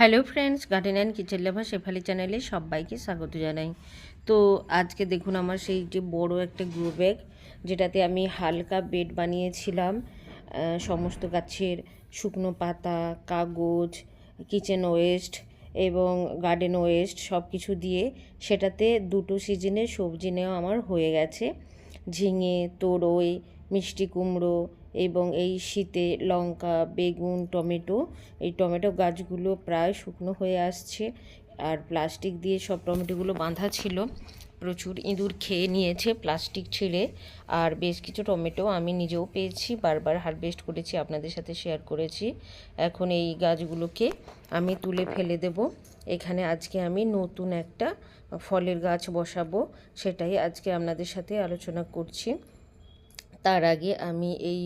Hello friends, garden and kitchen লেভা Shefali চ্যানেলে সবাইকে স্বাগত জানাই। তো আজকে দেখুন আমার সেই যে বড় একটা গ্রো ব্যাগ, যেটাতে আমি হালকা বেড বানিয়েছিলাম সমস্ত গাছের শুকনো পাতা, কাগজ, কিচেন ওয়েস্ট এবং গার্ডেন ওয়েস্ট সব কিছু দিয়ে সেটাতে দুটো সিজনের সবজি নেওয়া আমার হয়ে গেছে। ঝিঙে, তোরই, মিষ্টি কুমড়ো এবং এই শীতে লঙ্কা, বেগুন, টমেটো, এই টমেটো গাছগুলো প্রায় শুকনো হয়ে আসছে আর প্লাস্টিক দিয়ে সব টমেটোগুলো বাঁধা ছিল। প্রচুর ইঁদুর খেয়ে নিয়েছে প্লাস্টিক ছিঁড়ে আর বেশ কিছু টমেটো আমি নিজেও পেয়েছি, বারবার হারভেস্ট করেছি, আপনাদের সাথে শেয়ার করেছি। এখন এই গাছগুলোকে আমি তুলে ফেলে দেব। এখানে আজকে আমি নতুন একটা ফলের গাছ বসাবো, সেটাই আজকে আপনাদের সাথে আলোচনা করছি। তার আগে আমি এই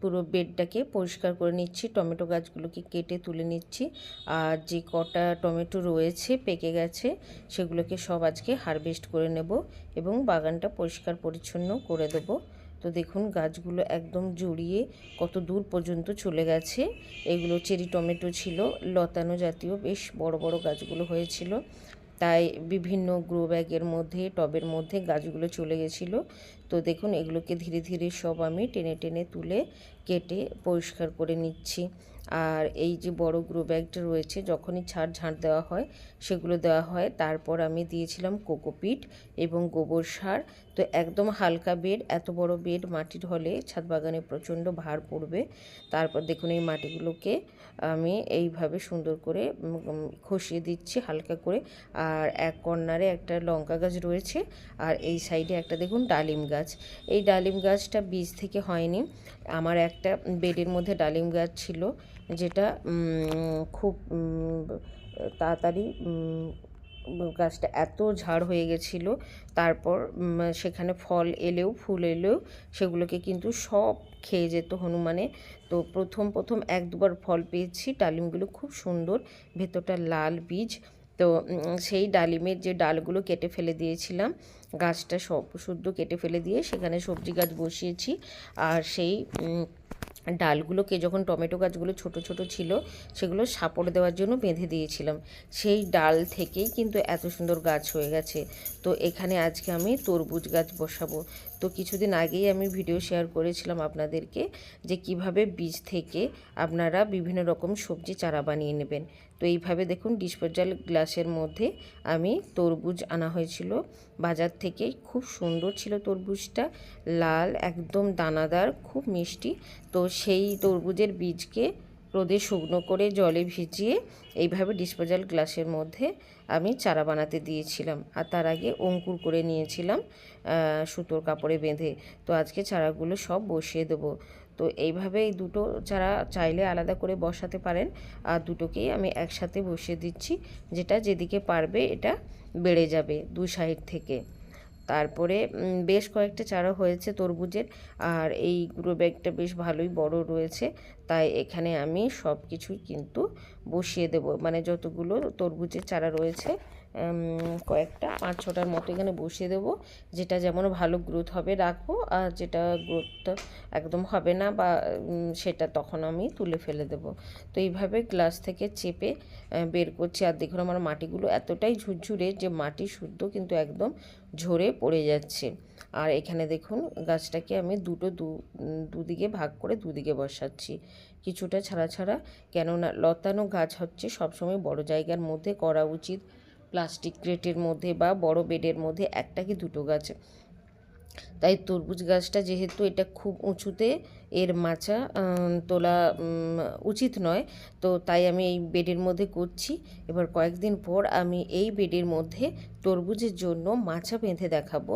পুরো বেডটাকে পরিষ্কার করে নিচ্ছি, টমেটো গাছগুলোকে কেটে তুলে নিচ্ছি। আর যে কটা টমেটো রয়েছে, পেকে গেছে, সেগুলোকে সব আজকে হারভেস্ট করে নেব এবং বাগানটা পরিষ্কার পরিচ্ছন্ন করে দেবো। তো দেখুন, গাছগুলো একদম জড়িয়ে কত দূর পর্যন্ত চলে গেছে। এগুলো চেরি টমেটো ছিল, লতানো জাতীয় বেশ বড় বড় গাছগুলো হয়েছিল। তাই বিভিন্ন গ্রো ব্যাগের মধ্যে, টবের মধ্যে গাছগুলো চলে গেছিল। তো দেখুন, এগুলোকে ধীরে ধীরে সব আমি টেনে টেনে তুলে কেটে পরিষ্কার করে নিচ্ছি। আর এই যে বড় গ্রো ব্যাগটা রয়েছে, যখনই ছাড় ঝাঁট দেওয়া হয়, সেগুলো দেওয়া হয়। তারপর আমি দিয়েছিলাম কোকোপিট এবং গোবর সার। তো একদম হালকা বেড, এত বড় বেড মাটির হলে ছাদ বাগানে প্রচণ্ড ভার পড়বে। তারপর দেখুন এই মাটিগুলোকে আমি এইভাবে সুন্দর করে খসিয়ে দিচ্ছি হালকা করে। আর এক কর্নারে একটা লঙ্কা গাছ রয়েছে আর এই সাইডে একটা দেখুন ডালিম গাছ। এই ডালিম গাছটা বীজ থেকে হয়নি। আমার একটা বেডের মধ্যে ডালিম গাছ ছিল। যেটা খুব তাড়াতাড়ি গাছটা এত ঝাড় হয়ে গেছিল, তারপর সেখানে ফল এলেও, ফুল এলেও, সেগুলোকে কিন্তু সব খেয়ে যেত হনুমানে। তো প্রথম প্রথম এক দুবার ফল পেয়েছি, ডালিমগুলো খুব সুন্দর, ভেতরটা লাল বীজ। তো সেই ডালিমের যে ডালগুলো কেটে ফেলে দিয়েছিলাম, গাছটা সব শুদ্ধ কেটে ফেলে দিয়ে সেখানে সবজি গাছ বসিয়েছি। আর সেই ডালগুলোকে যখন টমেটো গাছগুলো ছোট ছোট ছিল, সেগুলো সাপড় দেওয়ার জন্য বেঁধে দিয়েছিলাম। সেই ডাল থেকেই কিন্তু এত সুন্দর গাছ হয়ে গেছে। তো এখানে আজকে আমি তরমুজ গাছ বসাবো। তো কিছুদিন আগেই আমি ভিডিও শেয়ার করেছিলাম আপনাদেরকে যে কীভাবে বীজ থেকে আপনারা বিভিন্ন রকম সবজি চারা বানিয়ে নেবেন। তো এইভাবে দেখুন, ডিসপোজাল গ্লাসের মধ্যে আমি তরমুজ আনা হয়েছিল। বাজার থেকে খুব সুন্দর ছিল তরমুজটা। লাল, একদম দানাদার, খুব মিষ্টি। তো সেই তরমুজের বীজকে রোদে শুকনো করে জলে ভিজিয়ে এইভাবে ডিসপোজাল গ্লাসের মধ্যে আমি চারা বানাতে দিয়েছিলাম। আর তার আগে অঙ্কুর করে নিয়েছিলাম সুতোর কাপড়ে বেঁধে। তো আজকে চারাগুলো সব বসিয়ে দেবো। তো এইভাবে এই দুটো চারা চাইলে আলাদা করে বসাতে পারেন। আর দুটোকেই আমি একসাথে বসিয়ে দিচ্ছি, যেটা যেদিকে পারবে এটা বেড়ে যাবে দু সাইড থেকে। তারপরে বেশ কয়েকটা চারা হয়েছে তরমুজের আর এই গ্রো ব্যাগটা বেশ ভালোই বড় রয়েছে। তাই এখানে আমি সব কিছুই কিন্তু বসিয়ে দেব। মানে যতগুলো তরমুজের চারা রয়েছে কয়েকটা পাঁচ ছটার মতো এখানে বসিয়ে দেবো। যেটা যেমন ভালো গ্রোথ হবে রাখব, আর যেটা গ্রোথটা একদম হবে না বা সেটা তখন আমি তুলে ফেলে দেব। তো এইভাবে গ্লাস থেকে চেপে বের করছি। আর দেখুন আমার মাটিগুলো এতটাই ঝুরঝুরে যে মাটি শুদ্ধ কিন্তু একদম ঝরে পড়ে যাচ্ছে। আর এখানে দেখুন গাছটাকে আমি দুটো দু দুদিকে ভাগ করে দুদিকে বসাচ্ছি। কিছুটা ছাড়া ছাড়া। কেননা লতানো গাছ হচ্ছে সবসময় বড় জায়গার মধ্যে করা উচিত। প্লাস্টিক ক্রেটের মধ্যে বা বড় বেডের মধ্যে একটা কি দুটো গাছ। তাই তরমুজ গাছটা যেহেতু এটা খুব উঁচুতে এর মাচা তোলা উচিত নয়, তো তাই আমি এই বেডের মধ্যে করছি। এবার কয়েকদিন পর আমি এই বেডের মধ্যে তরমুজের জন্য মাচা বেঁধে দেখাবো,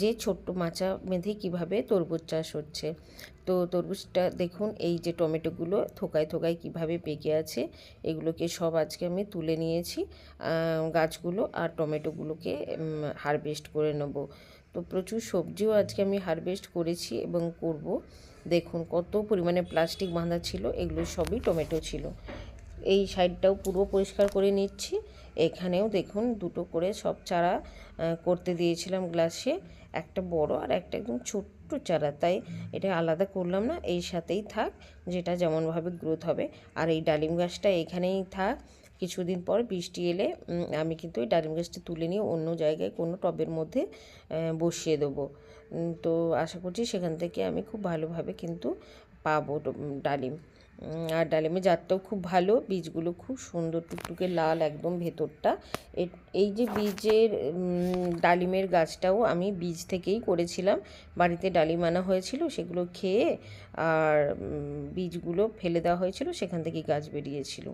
যে ছোট্ট মাচা বেঁধে কীভাবে তরমুজ চাষ হচ্ছে। তো তরমুজটা দেখুন, এই যে টমেটোগুলো থোকায় থোকায় কীভাবে পেকে আছে, এগুলোকে সব আজকে আমি তুলে নিয়েছি গাছগুলো আর টমেটোগুলোকে হারভেস্ট করে নেব। তো প্রচুর সবজিও আজকে আমি হারভেস্ট করেছি এবং করব। দেখুন কত পরিমাণে প্লাস্টিক বাঁধা ছিল, এগুলো সবই টমেটো ছিল। এই সাইডটাও পুরো পরিষ্কার করে নিচ্ছি। এখানেও দেখুন দুটো করে সব চারা করতে দিয়েছিলাম গ্লাসে একটা বড় আর একটা একদম ছোট্ট চারা, তাই এটা আলাদা করলাম না, এই সাথেই থাক, যেটা যেমনভাবে গ্রোথ হবে। আর এই ডালিম গাছটা এখানেই থাক কিছুদিন পর বৃষ্টি এলে আমি কিন্তু এই ডালিম গাছটি তুলে নিয়ে অন্য জায়গায় কোনো টবের মধ্যে বসিয়ে দেবো। তো আশা করছি সেখান থেকে আমি খুব ভালোভাবে কিন্তু পাবো ডালিম। আর ডালিমের জাতটাও খুব ভালো, বীজগুলো খুব সুন্দর, টুকটুকে লাল একদম ভেতরটা। এই যে বীজের ডালিমের গাছটাও আমি বীজ থেকেই করেছিলাম। বাড়িতে ডালিম আনা হয়েছিল, সেগুলো খেয়ে আর বীজগুলো ফেলে দেওয়া হয়েছিল, সেখান থেকেই গাছ বেরিয়েছিল।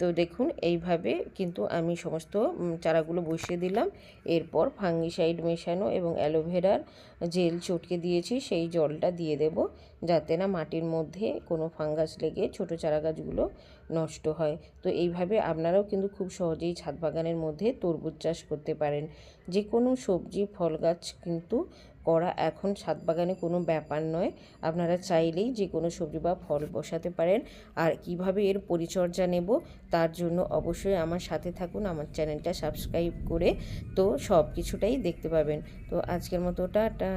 তো দেখুন, এইভাবে কিন্তু আমি সমস্ত চারাগুলো বসিয়ে দিলাম। এরপর ফাঙ্গিসাইড মেশানো এবং অ্যালোভেরার জেল চটকে দিয়েছি, সেই জলটা দিয়ে দেব যাতে না মাটির মধ্যে কোনো ফাঙ্গাস লেগে ছোটো চারা গাছগুলো নষ্ট হয়। তো এইভাবে আপনারাও কিন্তু খুব সহজেই ছাদ বাগানের মধ্যে তরমুজ চাষ করতে পারেন। যে কোনো সবজি, ফল গাছ কিন্তু করা এখন ছাদ বাগানে কোনো ব্যাপার নয়। আপনারা চাইলেই যে কোনো সবজি বা ফল বসাতে পারেন। আর কীভাবে এর পরিচর্যা নেব তার জন্য অবশ্যই আমার সাথে থাকুন, আমার চ্যানেলটা সাবস্ক্রাইব করে। তো সব কিছুটাই দেখতে পাবেন। তো আজকের মতো, টাটা।